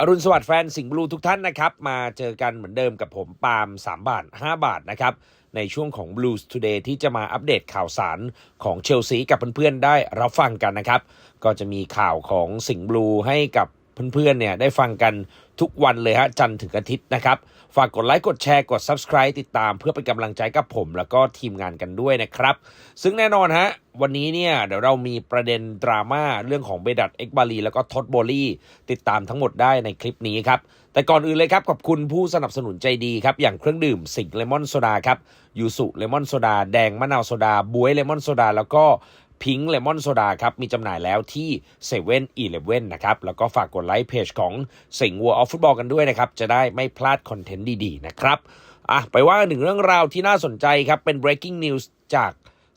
อรุณสวัสดิ์แฟนสิงห์บลูทุกท่านนะครับ มาเจอกันเหมือนเดิมกับผมปาล์ม3 บาท 5 บาทนะครับ ในช่วงของ Blues Today ที่จะมาอัปเดตข่าวสารของเชลซีกับเพื่อนๆได้รับฟังกันนะครับ ก็จะมีข่าวของสิงห์บลูให้กับ เพื่อนๆเนี่ยได้ฟังกันทุกวันเลยฮะจันทร์ถึงอาทิตย์นะครับ ฝากกดไลค์กดแชร์กด Subscribe ติดตามเพื่อเป็นกำลังใจกับผม แล้วก็ทีมงานกันด้วยนะครับ ซึ่งแน่นอนฮะวันนี้เนี่ยเดี๋ยวเรามีประเด็นดราม่าเรื่องของเบดัตเอ็กบาลีแล้วก็ท็อตโบลี่ติดตามทั้งหมดได้ในคลิปนี้ครับแต่ก่อนอื่นเลยครับขอบคุณผู้สนับสนุนใจดีครับ อย่างเครื่องดื่มสิงเลมอนโซดาครับยูสุเลมอนโซดาแดงมะนาวโซดาบวยเลมอนโซดาแล้วก็ พิงค์เลมอนโซดาครับ มีจำหน่ายแล้วที่เซเว่นอีเลฟเว่นนะครับ แล้วก็ฝากกดไลค์เพจของสิงห์วัวออฟฟุตบอลกันด้วยนะครับ จะได้ไม่พลาดคอนเทนต์ดีๆ นะครับอะไปว่ากันถึงเรื่องราวที่น่าสนใจครับ เป็น breaking news จาก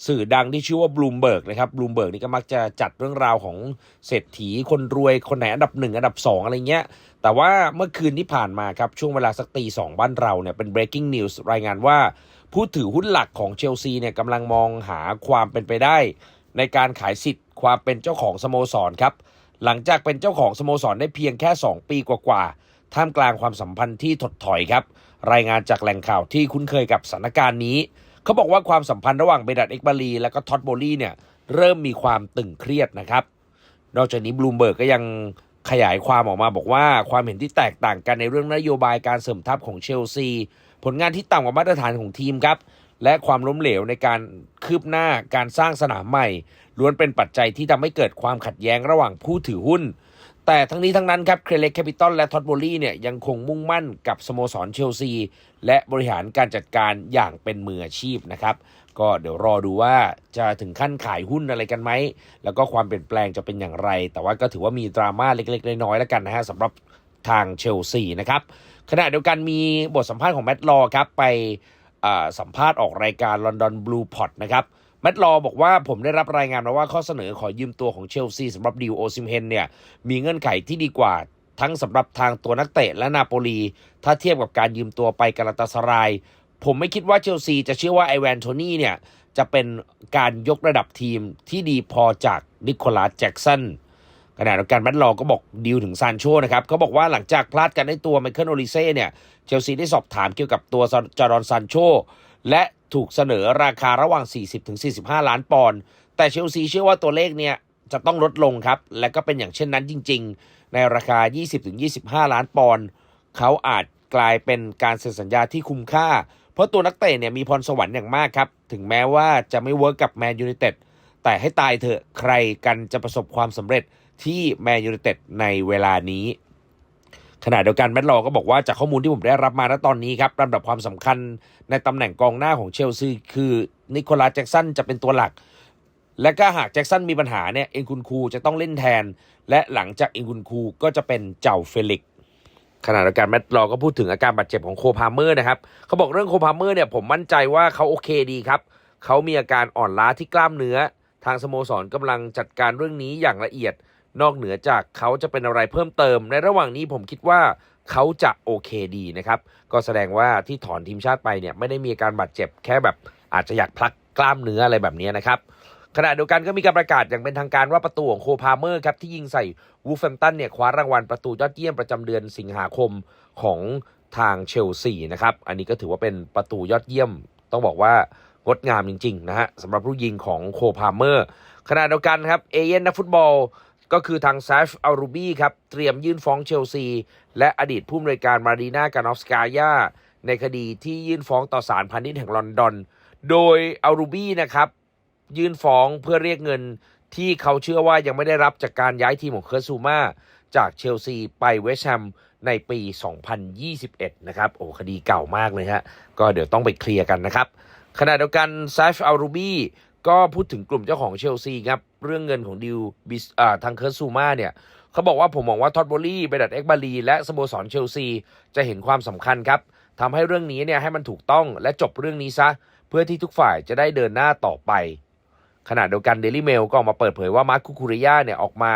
สื่อดังที่ชื่อว่าบลูมเบิร์กนะครับบลูมเบิร์กนี่ก็มักจะจัดเรื่องราวของเศรษฐีคนรวยคนไหนอันดับหนึ่งอันดับสองอะไรเงี้ย แต่ว่าเมื่อคืนที่ผ่านมาครับ ช่วงเวลาสักตีสองบ้านเราเนี่ยเป็น breaking news รายงานว่า ผู้ถือหุ้นหลักของเชลซีเนี่ยกำลังมองหาความเป็นไปได้ ในการขายสิทธิ์ความเป็นเจ้าของสโมสรครับ หลังจากเป็นเจ้าของสโมสรได้เพียงแค่ 2 ปีกว่าๆ ท่ามกลางความสัมพันธ์ที่ถดถอยครับ รายงานจากแหล่งข่าวที่คุ้นเคยกับสถานการณ์นี้ เขาบอกว่าความสัมพันธ์ระหว่างเบดัตเอ็กบาลีและก็ท็อตโบลี่เนี่ยเริ่มมีความตึงเครียดนะครับ นอกจากนี้บลูมเบิร์กก็ยังขยายความออกมาบอกว่าความเห็นที่แตกต่างกันในเรื่องนโยบายการเสริมทัพของเชลซี ผลงานที่ต่ำกว่ามาตรฐานของทีมครับ และความล้มเหลวในการ คืบหน้าการสร้างสนามใหม่ ล้วนเป็นปัจจัยที่ทำให้เกิดความขัดแย้งระหว่างผู้ถือหุ้น แต่ทั้งนี้ทั้งนั้นครับเครเล็กแคปิตอลและท็อตโบลี่เนี่ยยังคงมุ่งมั่นกับสโมสรเชลซี และบริหารการจัดการอย่างเป็นมืออาชีพนะครับ ก็เดี๋ยวรอดูว่าจะถึงขั้นขายหุ้นอะไรกันไหม แล้วก็ความเปลี่ยนแปลงจะเป็นอย่างไร แต่ว่าก็ถือว่ามีดราม่าเล็กๆน้อยๆแล้วกันนะฮะสำหรับทางเชลซีนะครับขณะเดียวกันมีบทสัมภาษณ์ของแมตต์ลอครับไป สัมภาษณ์ออกรายการ London Blue Pot นะครับแมตต์ลอบอกว่าผมได้รับรายงานมาว่าข้อเสนอขอยืมตัวของเชลซีสำหรับดิวโอซิมเฮนเนี่ยมีเงื่อนไขที่ดีกว่าทั้งสำหรับทางตัวนักเตะและนาโปลี ถ้าเทียบกับการยืมตัวไปกาลาตาสราย ผมไม่คิดว่าเชลซีจะเชื่อว่าไอแวนโทนี่เนี่ยจะเป็นการยกระดับทีมที่ดีพอจากนิโคลัสแจ็กสัน ขณะเดียวกันแมตลอก็บอกดีลถึงซานโชนะครับเขาบอกว่าหลังจากพลาดกันในตัวไมเคิลโอลิเซ่เนี่ยเชลซีได้สอบถามเกี่ยวกับตัวจอร์ดอนซานโชและถูกเสนอราคาระหว่าง 40-45 ล้านปอนด์แต่เชลซีเชื่อว่าตัวเลขเนี่ยจะต้องลดลงครับ และก็เป็นอย่างเช่นนั้นจริง ๆ ในราคา 20-25 ล้านปอนด์เขาอาจกลายเป็นการเซ็นสัญญาที่คุ้มค่า เพราะตัวนักเตะเนี่ยมีพรสวรรค์อย่างมากครับ ถึงแม้ว่าจะไม่เวิร์กกับแมนยูไนเต็ดแต่ให้ตายเถอะใครกันจะประสบความสำเร็จ ที่แมนยูไนเต็ดในเวลานี้ ขณะเดียวกันแมตต์ลอก็บอกว่าจากข้อมูลที่ผมได้รับมาณตอนนี้ครับลำดับความสำคัญในตำแหน่งกองหน้าของเชลซีคือนิโคลัสแจ็กสันจะเป็นตัวหลัก และก็หากแจ็กสันมีปัญหาเนี่ยเอ็นคุนคูจะต้องเล่นแทน และหลังจากเอ็นคุนคูก็จะเป็นเจ้าเฟลิกขณะเดียวกันแมตต์ลอก็พูดถึงอาการบาดเจ็บของโคพาเมอร์นะครับเขาบอกเรื่องโคพาเมอร์เนี่ยผมมั่นใจว่าเขาโอเคดีครับเขามีอาการอ่อนล้าที่กล้ามเนื้อ ทางสโมสรกำลังจัดการเรื่องนี้อย่างละเอียด นอกเหนือจากเขาจะเป็นอะไรเพิ่มเติม ในระหว่างนี้ผมคิดว่าเขาจะโอเคดีนะครับ ก็แสดงว่าที่ถอนทีมชาติไปเนี่ยไม่ได้มีการบาดเจ็บแค่แบบอาจจะอยากพลักกล้ามเนื้ออะไรแบบนี้นะครับขณะเดียวกันก็มีการประกาศอย่างเป็นทางการว่าประตูของโคพาเมอร์ครับที่ยิงใส่วูฟแฟมตันเนี่ยคว้ารางวัลประตูยอดเยี่ยมประจำเดือนสิงหาคมของทางเชลซีนะครับ อันนี้ก็ถือว่าเป็นประตูยอดเยี่ยม ต้องบอกว่างดงามจริงๆนะฮะสำหรับผู้ยิงของโคพาเมอร์ขณะเดียวกันครับเอเย่นนักฟุตบอล ก็คือทางซฟอัลรูบี้ครับ เตรียมยื่นฟ้องเชลซี และอดีตผู้อำนวยการมารีนาการอฟสกายาในคดีที่ยื่นฟ้องต่อศาลพาณิชย์แห่งลอนดอน โดยอัลรูบี้นะครับ ยื่นฟ้องเพื่อเรียกเงินที่เขาเชื่อว่ายังไม่ได้รับจากการย้ายทีมของเคิร์ซูมาจากเชลซีไปเวสต์แฮมในปี 2021 นะครับ โอ้คดีเก่ามากเลยฮะ ก็เดี๋ยวต้องไปเคลียร์กันนะครับ ขณะเดียวกันซฟอัลรูบี้ก็พูดถึงกลุ่มเจ้าของเชลซีครับ เรื่องเงินของดิวบิสอ่าทางเคิร์ตซูมาเนี่ยเขาบอกว่าผมมองว่าท็อตโบลี่เบดัตเอ็กบาลีและสโมสรเชลซีจะเห็นความสำคัญครับทำให้เรื่องนี้เนี่ยให้มันถูกต้องและจบเรื่องนี้ซะ เพื่อที่ทุกฝ่ายจะได้เดินหน้าต่อไป ขณะเดียวกันเดลี่เมลก็ออกมาเปิดเผยว่ามาร์คคูคูริยาเนี่ยออกมา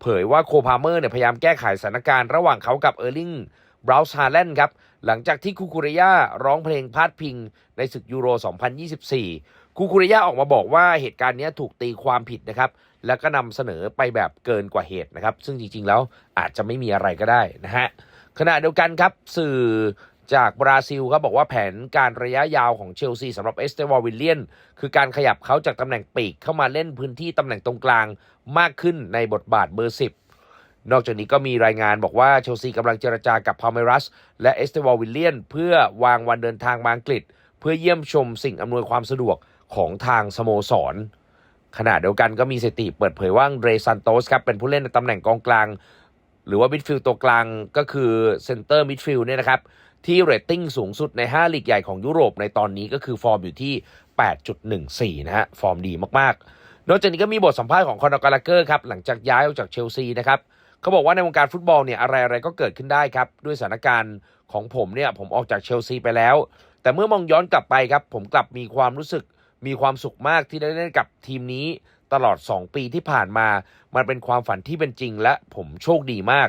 เผยว่าโคพาเมอร์เนี่ยพยายามแก้ไขสถานการณ์ระหว่างเขากับเออร์ลิงบราวส์ฮาแลนด์ครับ หลังจากที่คูคูริยาร้องเพลงพาดพิงในศึกยูโร 2024 คูคูริยาออกมาบอกว่าเหตุการณ์นี้ถูกตีความผิดนะครับ แล้วก็นำเสนอไปแบบเกินกว่าเหตุนะครับ ซึ่งจริงๆแล้วอาจจะไม่มีอะไรก็ได้นะฮะขณะเดียวกันครับสื่อจากบราซิลครับบอกว่าแผนการระยะยาวของเชลซีสำหรับเอสเตวอลวิลเลียน คือการขยับเขาจากตำแหน่งปีกเข้ามาเล่นพื้นที่ตำแหน่งตรงกลางมากขึ้นในบทบาทเบอร์ 10 นอกจากนี้ก็มีรายงานบอกว่าเชลซีกำลังเจรจากับพาเมรัส และเอสเตวอลวิลเลียน เพื่อวางวันเดินทางมาอังกฤษ เพื่อเยี่ยมชมสิ่งอำนวยความสะดวก ของทางสโมสร ขณะเดียวกันก็มีสถิติเปิดเผยว่าเรซันโตสครับเป็นผู้เล่นในตำแหน่งกองกลาง หรือว่ามิดฟิลด์ตัวกลางก็คือเซนเตอร์มิดฟิลด์เนี่ยนะครับที่เรตติ้งสูงสุดใน 5 ลีกใหญ่ของยุโรปในตอนนี้ก็คือฟอร์มอยู่ที่ 8.14 นะฮะ ฟอร์มดีมากๆ นอกจากนี้ก็มีบทสัมภาษณ์ของคอนอกาลาเกอร์ครับ หลังจากย้ายออกจากเชลซีนะครับเขาบอกว่าในวงการฟุตบอลเนี่ยอะไรๆก็เกิดขึ้นได้ครับ ด้วยสถานการณ์ของผมเนี่ยผมออกจากเชลซีไปแล้ว แต่เมื่อมองย้อนกลับไปครับ ผมกลับมีความรู้สึก มีความสุขมากที่ได้เล่นกับทีมนี้ตลอด 2 ปีที่ผ่านมา มันเป็นความฝันที่เป็นจริงและผมโชคดีมาก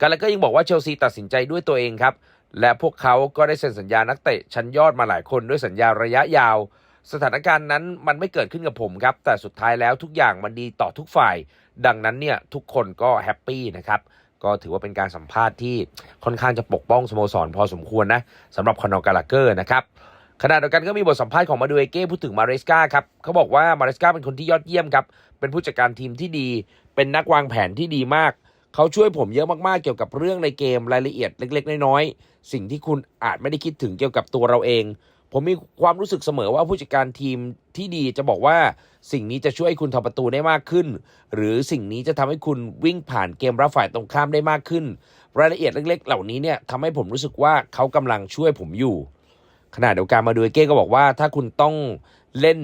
กาลาเกอร์ยังบอกว่าเชลซีตัดสินใจด้วยตัวเองครับ และพวกเขาก็ได้เซ็นสัญญานักเตะชั้นยอดมาหลายคนด้วยสัญญาระยะยาว สถานการณ์นั้นมันไม่เกิดขึ้นกับผมครับ แต่สุดท้ายแล้วทุกอย่างมันดีต่อทุกฝ่าย ดังนั้นเนี่ยทุกคนก็แฮปปี้นะครับก็ถือว่าเป็นการสัมภาษณ์ที่ค่อนข้างจะปกป้องสโมสรพอสมควรนะสำหรับคอนอกาลาเกอร์นะครับ ขณะเดียวกันก็มีบทสัมภาษณ์ของมาดูเอเก้พูดถึงมาเรสกาครับเขาบอกว่ามาเรสกาเป็นคนที่ยอดเยี่ยมครับ เป็นผู้จัดการทีมที่ดี เป็นนักวางแผนที่ดีมาก เขาช่วยผมเยอะมากๆเกี่ยวกับเรื่องในเกมรายละเอียดเล็ก ๆ น้อยๆสิ่งที่คุณอาจไม่ได้คิดถึงเกี่ยวกับตัวเราเอง ผมมีความรู้สึกเสมอว่าผู้จัดการทีมที่ดีจะบอกว่า สิ่งนี้จะช่วยคุณทำประตูได้มากขึ้น หรือสิ่งนี้จะทำให้คุณวิ่งผ่านเกมรับฝ่ายตรงข้ามได้มากขึ้น รายละเอียดเล็ก ๆ เหล่านี้เนี่ยทำให้ผมรู้สึกว่าเขากำลังช่วยผมอยู่ ขณะเดียวกันมาดูเอเก้ก็บอกว่า ถ้าคุณต้องเล่น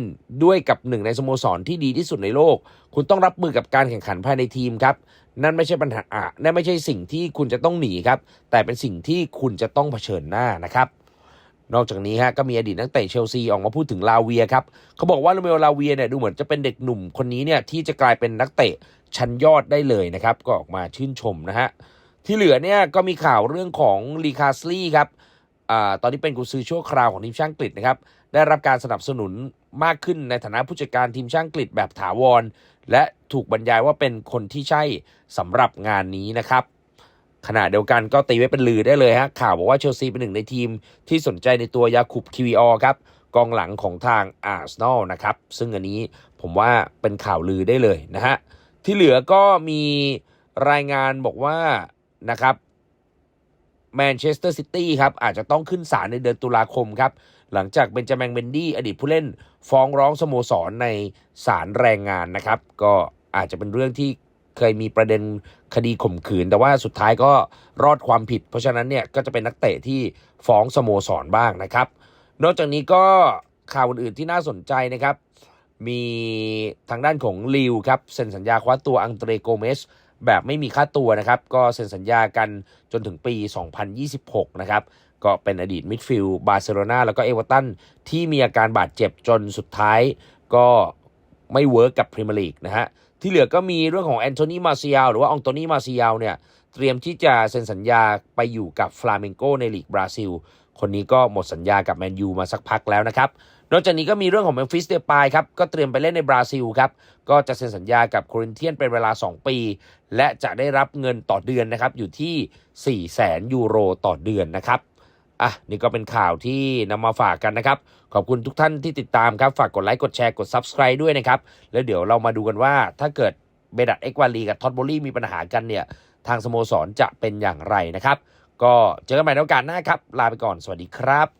ด้วยกับหนึ่งในสโมสรที่ดีที่สุดในโลก คุณต้องรับมือกับการแข่งขันภายในทีมครับ นั่นไม่ใช่ปัญหาอะนั่นไม่ใช่สิ่งที่คุณจะต้องหนีครับ แต่เป็นสิ่งที่คุณจะต้องเผชิญหน้านะครับนอกจากนี้ฮะก็มีอดีตนักเตะเชลซีออกมาพูดถึงลาเวียครับเขาบอกว่าโรเมโอลาเวียเนี่ยดูเหมือนจะเป็นเด็กหนุ่มคนนี้เนี่ยที่จะกลายเป็นนักเตะชั้นยอดได้เลยนะครับ ก็ออกมาชื่นชมนะฮะที่เหลือเนี่ยก็มีข่าวเรื่องของลีคาสลีครับ ตอนนี้เป็นกุซือชั่วคราวของทีมช่างอังกฤษนะครับ ได้รับการสนับสนุนมากขึ้นในฐานะผู้จัดการทีมช่างอังกฤษแบบถาวร และถูกบรรยายว่าเป็นคนที่ใช่สำหรับงานนี้นะครับขณะเดียวกันก็ตีไว้เป็นลือได้เลยฮะข่าวบอกว่าเชลซีเป็นหนึ่งในทีมที่สนใจในตัวยาคุบคิวีออครับกองหลังของทางอาร์เซนอลนะครับ ซึ่งอันนี้ผมว่าเป็นข่าวลือได้เลยนะฮะที่เหลือก็มีรายงานบอกว่านะครับ แมนเชสเตอร์ซิตี้ครับอาจจะต้องขึ้นศาลในเดือนตุลาคมครับ หลังจากเบนจามินเบนดี้อดีตผู้เล่นฟ้องร้องสโมสรในศาลแรงงานนะครับ ก็อาจจะเป็นเรื่องที่เคยมีประเด็นคดีข่มขืน แต่ว่าสุดท้ายก็รอดความผิด เพราะฉะนั้นเนี่ยก็จะเป็นนักเตะที่ฟ้องสโมสรบ้างนะครับ นอกจากนี้ก็ข่าวอื่นๆที่น่าสนใจนะครับ มีทางด้านของลิวครับเซ็นสัญญาคว้าตัวอังเตรโกเมส แบบไม่มีค่าตัวนะครับ ก็เซ็นสัญญากันจนถึงปี 2026 นะครับ ก็เป็นอดีตมิดฟิลด์บาร์เซโลนาแล้วก็เอเวอร์ตันที่มีอาการบาดเจ็บจนสุดท้ายก็ไม่เวิร์กกับพรีเมียร์ลีกนะฮะที่เหลือก็มีเรื่องของแอนโทนีมาเซียลหรือว่าองโตนีมาเซียลเนี่ย เตรียมที่จะเซ็นสัญญาไปอยู่กับฟลาเมงโกในลีกบราซิล คนนี้ก็หมดสัญญากับแมนยูมาสักพักแล้วนะครับ นอกจากนี้ก็มีเรื่องของเมมฟิสเดปายครับ ก็เตรียมไปเล่นในบราซิลครับ ก็จะเซ็นสัญญากับโครินเทียนเป็นเวลา 2 ปี และจะได้รับเงินต่อเดือนนะครับอยู่ที่ 4 0 0แสนยูโรต่อเดือนนะครับอะนี่ก็เป็นข่าวที่นำมาฝากกันนะครับ ขอบคุณทุกท่านที่ติดตามครับ ฝากกดไลค์กดแชร์กด Subscribe ด้วยนะครับ แล้วเดี๋ยวเรามาดูกันว่าถ้าเกิดเบดัตเอ็กวาลีกับท็อตโบลี่มีปัญหากันเนี่ย ทางสโมสรจะเป็นอย่างไรนะครับ ก็เจอกันใหม่ในโอกาสหน้าครับ ลาไปก่อนสวัสดีครับ